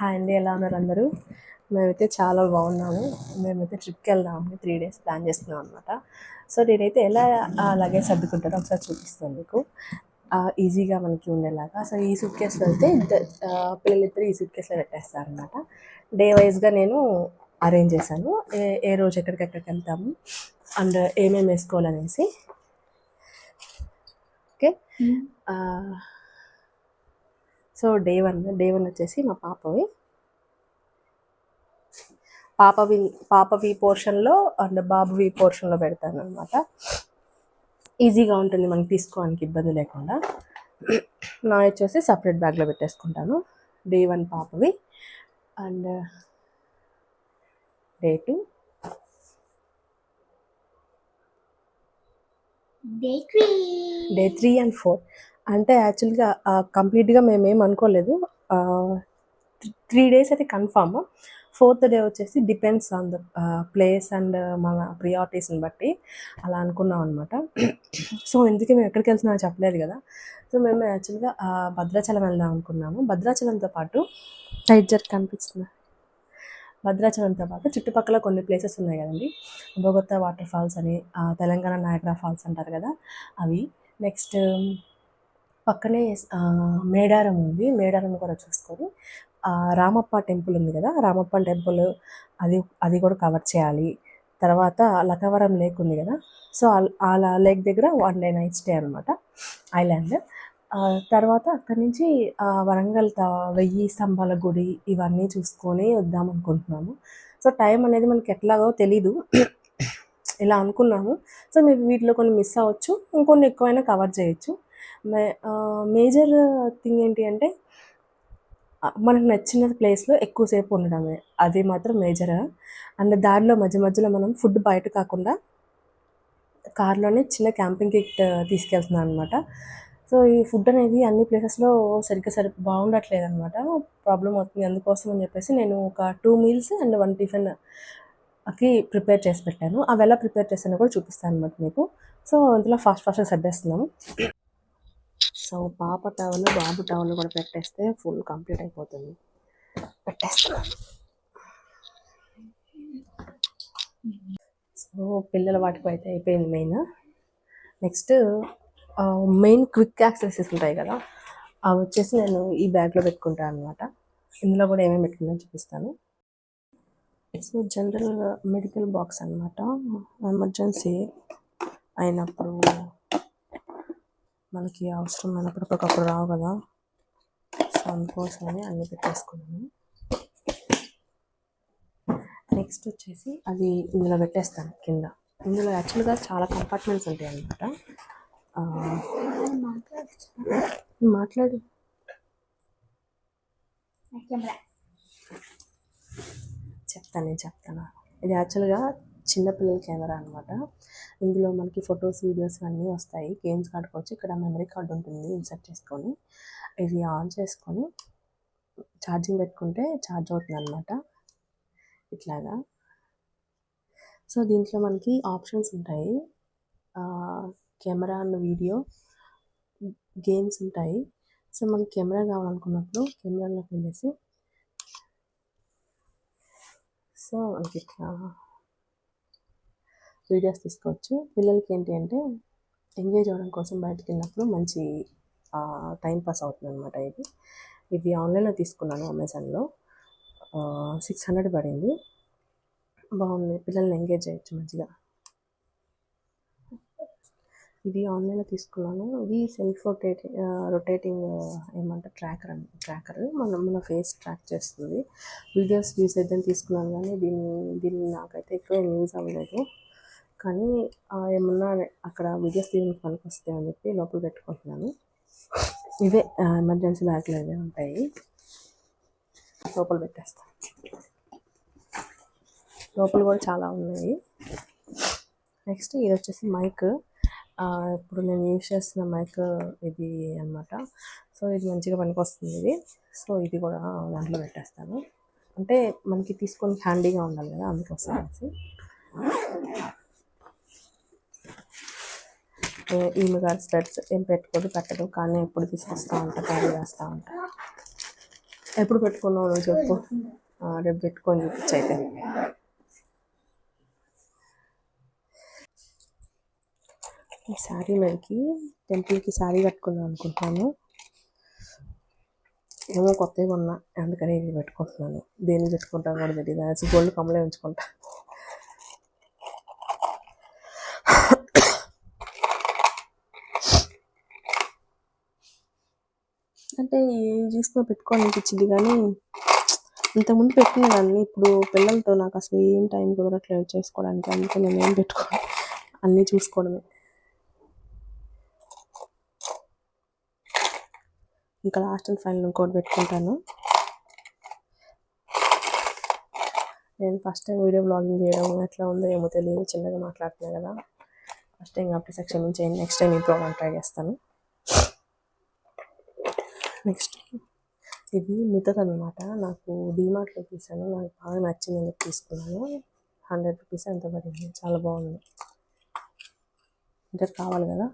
Hi అండి ఎలా ఉన్నారు అందరూ? మేమైతే చాలా బాగున్నాము. మేమైతే ట్రిప్కి వెళ్దామని త్రీ డేస్ ప్లాన్ చేస్తున్నాం అనమాట సో నేనైతే ఎలా లగేజ్ సర్దుకుంటానో ఒకసారి చూపిస్తాను మీకు. ఈజీగా మనకి ఉండేలాగా. సో ఈ సూట్ కేసులో వెళ్తే ఇద్దరు పిల్లలిద్దరు ఈ సూట్ కేసులో పెట్టేస్తారు అనమాట డే వైజ్గా నేను అరేంజ్ చేశాను. ఏ ఏ రోజు ఎక్కడికెక్కడికి వెళ్తాము అండ్ ఏమేమి వేసుకోవాలనేసి. Okay so day one day one వచ్చేసి మా పాపవి. పాపవి పాపవి పోర్షన్లో అండ్ బాబువి పోర్షన్లో పెడతాను అనమాట ఈజీగా ఉంటుంది మనకి తీసుకోవడానికి ఇబ్బంది లేకుండా. నా వచ్చేసి సపరేట్ బ్యాగ్లో పెట్టేసుకుంటాను. Day one పాపవి. And day two. Day three and four. అంటే యాక్చువల్గా కంప్లీట్గా మేమేం అనుకోలేదు. త్రీ డేస్ అయితే కన్ఫామ్. ఫోర్త్ డే వచ్చేసి depends on the place and మన ప్రియారిటీస్ని బట్టి అలా అనుకున్నాం అనమాట సో ఎందుకు మేము ఎక్కడికి వెళ్తున్నా చెప్పలేదు కదా. సో మేము యాక్చువల్గా భద్రాచలం వెళ్దాం అనుకున్నాము. భద్రాచలంతో పాటు టైట్ జర్క్ కనిపిస్తుంది. భద్రాచలంతో పాటు చుట్టుపక్కల కొన్ని ప్లేసెస్ ఉన్నాయి కదండి. బొగొత్తా వాటర్ ఫాల్స్ అని తెలంగాణ నాయగ్రా ఫాల్స్ అంటారు కదా అవి. నెక్స్ట్ పక్కనే మేడారం ఉంది. మేడారం కూడా చూసుకొని రామప్ప టెంపుల్ ఉంది కదా రామప్ప టెంపుల్ అది అది కూడా కవర్ చేయాలి. తర్వాత లకవరం లేక్ ఉంది కదా సో ఆ లేక్ దగ్గర వన్ డే నైట్ స్టే అనమాట ఐలాండ్. తర్వాత అక్కడి నుంచి వరంగల్ త వెయ్యి స్తంభాల గుడి ఇవన్నీ చూసుకొని వద్దాం అనుకుంటున్నాము. సో టైం అనేది మనకి ఎట్లాగో తెలీదు. ఇలా అనుకున్నాము. సో మీరు వీటిలో కొన్ని మిస్ అవ్వచ్చు ఇంకొన్ని ఎక్కువైనా కవర్ చేయొచ్చు. మేజర్ థింగ్ ఏంటి అంటే మనకు నచ్చిన ప్లేస్లో ఎక్కువసేపు ఉండడమే. అది మాత్రం మేజర్. అండ్ దారిలో మధ్య మధ్యలో మనం ఫుడ్ బయట కాకుండా కార్లోనే చిన్న క్యాంపింగ్ కిట్ తీసుకెళ్తున్నాను అనమాట సో ఈ ఫుడ్ అనేది అన్ని ప్లేసెస్లో సరిగ్గా సరి బాగుండట్లేదు అనమాట ప్రాబ్లం అవుతుంది అందుకోసం అని చెప్పేసి నేను ఒక టూ మీల్స్ అండ్ వన్ టిఫిన్కి ప్రిపేర్ చేసి పెట్టాను. అవి ఎలా ప్రిపేర్ చేస్తానో కూడా చూపిస్తాను అనమాట మీకు. సో అందులో ఫాస్ట్ ఫాస్ట్గా సర్దేస్తున్నాము సో పాప టవల్ బాబు టవల్ కూడా పెట్టేస్తే ఫుల్ కంప్లీట్ అయిపోతుంది. పెట్టేస్తున్నాను సో పిల్లల వాటికి అయితే అయిపోయింది main. Next main quick accesses ఉంటాయి కదా అవి వచ్చేసి నేను ఈ బ్యాగ్లో పెట్టుకుంటాను అనమాట ఇందులో కూడా ఏమేమి పెట్టుకున్నా చూపిస్తాను. సో జనరల్ మెడికల్ బాక్స్ అనమాట ఎమర్జెన్సీ అయినప్పుడు మనకి అవసరం అయినప్పుడు ఒకప్పుడు రావు కదా. సో అందుకోసమని అన్నీ పెట్టేసుకున్నాను. నెక్స్ట్ వచ్చేసి అది ఇందులో పెట్టేస్తాను కింద. ఇందులో యాక్చువల్గా చాలా కంపార్ట్మెంట్స్ ఉంటాయి అన్నమాట మాట్లాడు. చెప్తాను నేను చెప్తాను. ఇది యాక్చువల్గా చిన్నపిల్లల కెమెరా అనమాట ఇందులో మనకి ఫొటోస్ వీడియోస్ అన్నీ వస్తాయి. గేమ్స్ ఆడుకోవచ్చు. ఇక్కడ మెమరీ కార్డు ఉంటుంది. ఇన్సర్ట్ చేసుకొని ఇది ఆన్ చేసుకొని ఛార్జింగ్ పెట్టుకుంటే ఛార్జ్ అవుతుంది అనమాట ఇట్లాగా. సో దీంట్లో మనకి ఆప్షన్స్ ఉంటాయి. కెమెరా అండ్ వీడియో గేమ్స్ ఉంటాయి. సో మనకి కెమెరా కావాలనుకున్నప్పుడు కెమెరాలోకి వెళ్ళేసి సో మనకి ఇట్లా వీడియోస్ తీసుకోవచ్చు పిల్లలకి ఏంటి అంటే ఎంగేజ్ అవ్వడం కోసం బయటకు వెళ్ళినప్పుడు మంచి టైం పాస్ అవుతుంది అనమాట ఇది. ఇది ఆన్లైన్లో తీసుకున్నాను అమెజాన్లో. సిక్స్ హండ్రెడ్ పడింది. బాగుంది. పిల్లల్ని ఎంగేజ్ చేయొచ్చు మంచిగా. ఇది ఆన్లైన్లో తీసుకున్నాను. ఇది సెల్ఫ్ రొటేటింగ్ రొటేటింగ్ ఏమంటారు ట్రాకర్ అని ట్రాకర్. మన మన ఫేస్ ట్రాక్ చేస్తుంది. వీడియోస్ యూస్ అయితే తీసుకున్నాను కానీ దీన్ని దీన్ని నాకైతే ఎక్కువ యూజ్ అవ్వలేదు. కానీ ఏమన్నా అక్కడ వీడియోస్ తీయడానికి పనికి వస్తాయి అని చెప్పి లోపల పెట్టుకుంటున్నాను. ఇవే ఎమర్జెన్సీ బ్యాగ్లు ఇవే ఉంటాయి. లోపల పెట్టేస్తాను లోపల కూడా చాలా ఉన్నాయి. నెక్స్ట్ ఇది వచ్చేసి మైక్. ఇప్పుడు నేను యూజ్ చేస్తున్న మైక్ ఇది అన్నమాట. సో ఇది మంచిగా పనికొస్తుంది ఇది. సో ఇది కూడా దాంట్లో పెట్టేస్తాను. అంటే మనకి తీసుకొని హ్యాండీగా ఉండాలి కదా అందుకోసం ఈమె గారి స్పెట్స్ ఏం పెట్టుకోదు పెట్టదు. కానీ ఎప్పుడు తీసుకొస్తా ఉంటా క్యారీ చేస్తూ ఉంటా. ఎప్పుడు పెట్టుకున్నావు నువ్వు చెప్పు. రేపు పెట్టుకొని చూపించు అయితే. ఈ శారీ మనకి టెంపుల్కి శారీ కట్టుకుందాం అనుకుంటున్నాను ఏమో కొత్తగా కొన్నా అందుకని ఇది పెట్టుకుంటున్నాను. దేన్ని పెట్టుకుంటాను కూడా తెలియదు యాజ్ గోల్డ్ కమ్మలే ఉంచుకుంటా. అంటే ఏం చూసుకొని పెట్టుకోవాలనిపించింది కానీ ఇంతకుముందు పెట్టుకునేదాన్ని ఇప్పుడు పిల్లలతో నాకు అసలు ఏం టైం కుదరట్లేదు చేసుకోవడానికి అందుకే నేను ఏం పెట్టుకోను. అన్నీ చూసుకోవడమే. ఇంకా లాస్ట్ అండ్ ఫైనల్ ఇంకోటి పెట్టుకుంటాను. నేను ఫస్ట్ టైం వీడియో బ్లాగింగ్ చేయడం ఎట్లా ఉందో ఏమో తెలియదు చిన్నగా మాట్లాడుతున్నాను కదా. ఫస్ట్ టైం కాబట్టి సెక్షన్ నుంచి నెక్స్ట్ టైం ఇంప్రూవ్ ట్రై చేస్తాను. నెక్స్ట్ ఇది మిగతాది అనమాట నాకు డీమార్ట్లో తీసాను. నాకు బాగా నచ్చిందని చెప్పి తీసుకున్నాను. హండ్రెడ్ రూపీస్ ఎంత పడింది. చాలా బాగుంది. అంటే కావాలి కదా?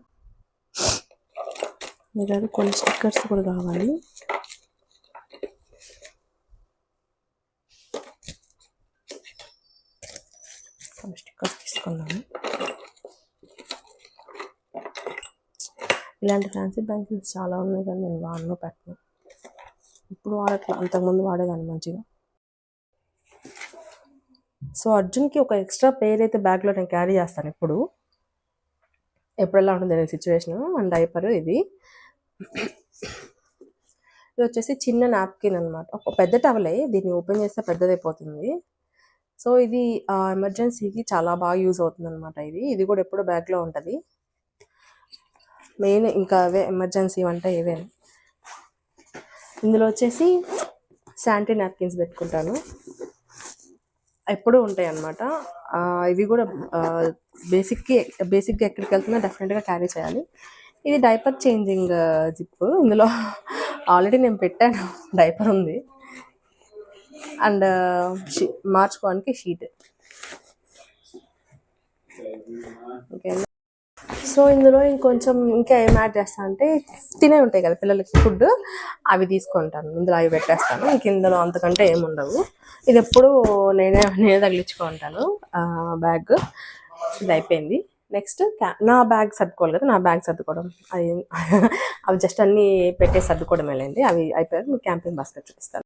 మీరు కొన్ని స్టిక్కర్స్ కూడా కావాలి. కొన్ని స్టిక్కర్స్ తీసుకున్నాను ఇలాంటి ఫ్యాన్సీ బ్యాంగిల్స్ చాలా ఉన్నాయి కానీ నేను వాడను పెట్టను. ఇప్పుడు వాడట్లా అంతకుముందు వాడేదాన్ని మంచిగా. సో అర్జున్కి ఒక ఎక్స్ట్రా పేర్ అయితే బ్యాగ్లో నేను క్యారీ చేస్తాను ఇప్పుడు. ఎప్పుడెలా ఉంటుంది సిచ్యువేషన్ అండ్ డైపర్ ఇది. ఇది వచ్చేసి చిన్న నాప్కిన్ అనమాట ఒక పెద్ద టవలే దీన్ని ఓపెన్ చేస్తే పెద్దదైపోతుంది. సో ఇది ఎమర్జెన్సీకి చాలా బాగా యూజ్ అవుతుంది అనమాట ఇది. ఇది కూడా ఎప్పుడూ బ్యాగ్లో ఉంటుంది. మెయిన్ ఇంకా అవే ఎమర్జెన్సీ వంట ఇవే ఇందులో వచ్చేసి శానిటరీ నాప్కిన్స్ పెట్టుకుంటాను. ఎప్పుడూ ఉంటాయి అన్నమాట ఇవి కూడా బేసిక్కి బేసిక్గా ఎక్కడికి వెళ్తున్నా డెఫినెట్గా క్యారీ చేయాలి. ఇది డైపర్ చేంజింగ్ జిప్. ఇందులో ఆల్రెడీ నేను పెట్టాను డైపర్ ఉంది. అండ్ మార్చుకోవడానికి షీట్. ఓకే సో ఇందులో ఇంకొంచెం ఇంకా ఏం యాడ్ చేస్తా అంటే తినే ఉంటాయి కదా పిల్లలకి ఫుడ్ అవి తీసుకుంటాను. ఇందులో అవి పెట్టేస్తాను. ఇంక ఇందులో అంతకంటే ఏముండవు ఇది ఎప్పుడు నేనే నేనే తగిలించుకుంటాను బ్యాగ్ ఇది అయిపోయింది. నెక్స్ట్ నా బ్యాగ్ సర్దుకోవాలి కదా నా బ్యాగ్ సర్దుకోవడం. అవి అవి జస్ట్ అన్నీ పెట్టేసి సర్దుకోవడం వెళ్ళండి అవి అయిపోయాక మీకు క్యాంపింగ్ బాస్కెట్ చూపిస్తాను.